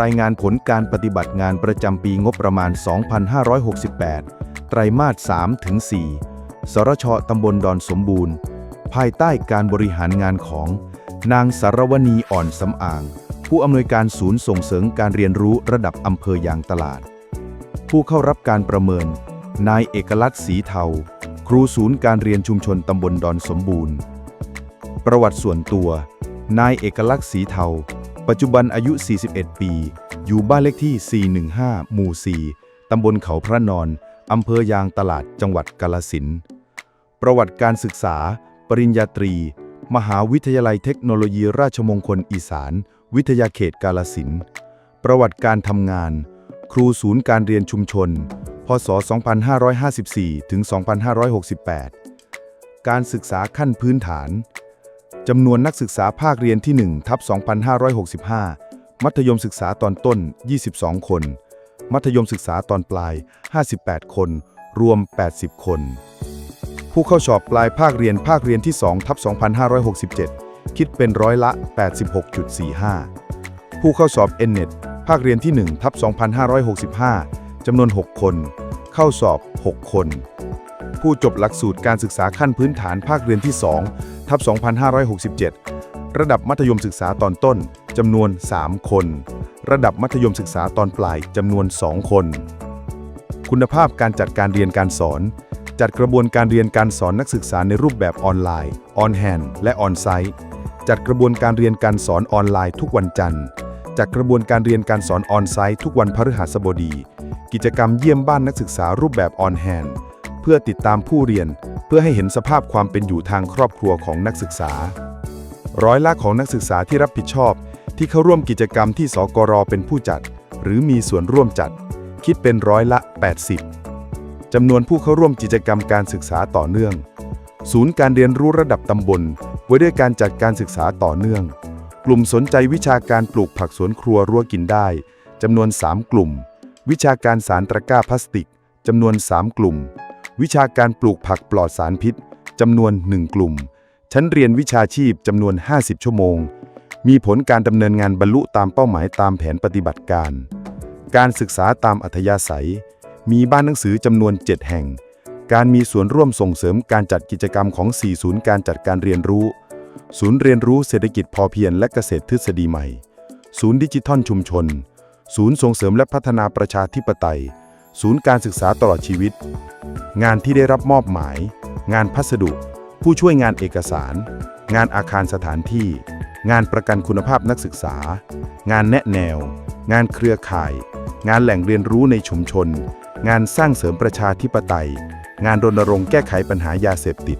รายงานผลการปฏิบัติงานประจำปีงบประมาณ 2568 ไตรมาส3ถึง4สรชตำบลดอนสมบูรณ์ ภายใต้การบริหารงานของ นางสารวณีอ่อนสำอาง ผู้อำนวยการศูนย์ส่งเสริมการเรียนรู้ระดับอำเภอยางตลาด ผู้เข้ารับการประเมิน นายเอกลักษณ์สีเทา ครูศูนย์การเรียนชุมชนตำบลดอนสมบูรณ์ ประวัติส่วนตัว นายเอกลักษณ์สีเทา ปัจจุบันอายุ 41 ปี อยู่บ้านเลขที่ 415 หมู่ 4 ตำบลเขาพระนอน อำเภอยางตลาด จังหวัดกาลสิน ประวัติการศึกษา ปริญญาตรี มหาวิทยาลัยเทคโนโลยีราชมงคลอีสาน วิทยาเขตกาลสิน ประวัติการทำงาน ครูศูนย์การเรียนชุมชน พศ 2554 ถึง 2568 การศึกษาขั้นพื้นฐาน จำนวนนักศึกษาภาคเรียนที่1ทับ2565 มัธยมศึกษาตอนต้น 22 คน มัธยมศึกษาตอนปลาย 58 คน รวม 80 คน ผู้เข้าสอบปลายภาคเรียนภาคเรียนที่2ทับ2567 คิดเป็นร้อยละ 86.45 ผู้เข้าสอบ n n e t ภาคเรียนที่1ทับ2565 จำนวน 6 คน เข้าสอบ 6 คน ผู้จบหลักสูตรการศึกษาขั้นพื้นฐานภาคเรียนที่2 ทับ2567 ระดับมัธยมศึกษาตอนต้นจำนวน 3 คน ระดับมัธยมศึกษาตอนปลายจำนวน 2 คน คุณภาพการจัดการเรียนการสอน จัดกระบวนการเรียนการสอนนักศึกษาในรูปแบบออนไลน์ ออนแฮนและออนไซต์จัดกระบวนการเรียนการสอนออนไลน์ทุกวันจันทร์จัดกระบวนการเรียนการสอนออนไซต์ทุกวันพฤหัสบดี กิจกรรมเยี่ยมบ้านนักศึกษารูปแบบออนแฮน เพื่อติดตามผู้เรียน เพื่อให้เห็นสภาพความเป็นอยู่ทางครอบครัวของนักศึกษา ร้อยละของนักศึกษาที่รับผิดชอบ ที่เข้าร่วมกิจกรรมที่สกรเป็นผู้จัด หรือมีส่วนร่วมจัด คิดเป็นร้อยละ 80 จำนวนผู้เข้าร่วมกิจกรรมการศึกษาต่อเนื่อง ศูนย์การเรียนรู้ระดับตำบล ไว้ด้วยการจัดการศึกษาต่อเนื่อง กลุ่มสนใจวิชาการปลูกผักสวนครัวรั้วกินได้จำนวน 3 กลุ่ม วิชาการสารตะกร้าพลาสติกจำนวน 3 กลุ่ม วิชาการปลูกผักปลอดสารพิษจำนวน 1 กลุ่ม ชั้นเรียนวิชาชีพจำนวน 50 ชั่วโมง มีผลการดำเนินงานบรรลุตามเป้าหมายตามแผนปฏิบัติการ การศึกษาตามอัธยาศัย มีบ้านหนังสือจำนวน 7 แห่ง การมีส่วนร่วมส่งเสริมการจัดกิจกรรมของ 4 ศูนย์การจัดการเรียนรู้ ศูนย์เรียนรู้เศรษฐกิจพอเพียงและเกษตรทฤษฎีใหม่ ศูนย์ดิจิทัลชุมชน ศูนย์ส่งเสริมและพัฒนาประชาธิปไตย ศูนย์การศึกษาตลอดชีวิต งานที่ได้รับมอบหมาย งานพัสดุ ผู้ช่วยงานเอกสาร งานอาคารสถานที่ งานประกันคุณภาพนักศึกษา งานแนะแนว งานเครือข่าย งานแหล่งเรียนรู้ในชุมชน งานสร้างเสริมประชาธิปไตย งานรณรงค์แก้ไขปัญหายาเสพติด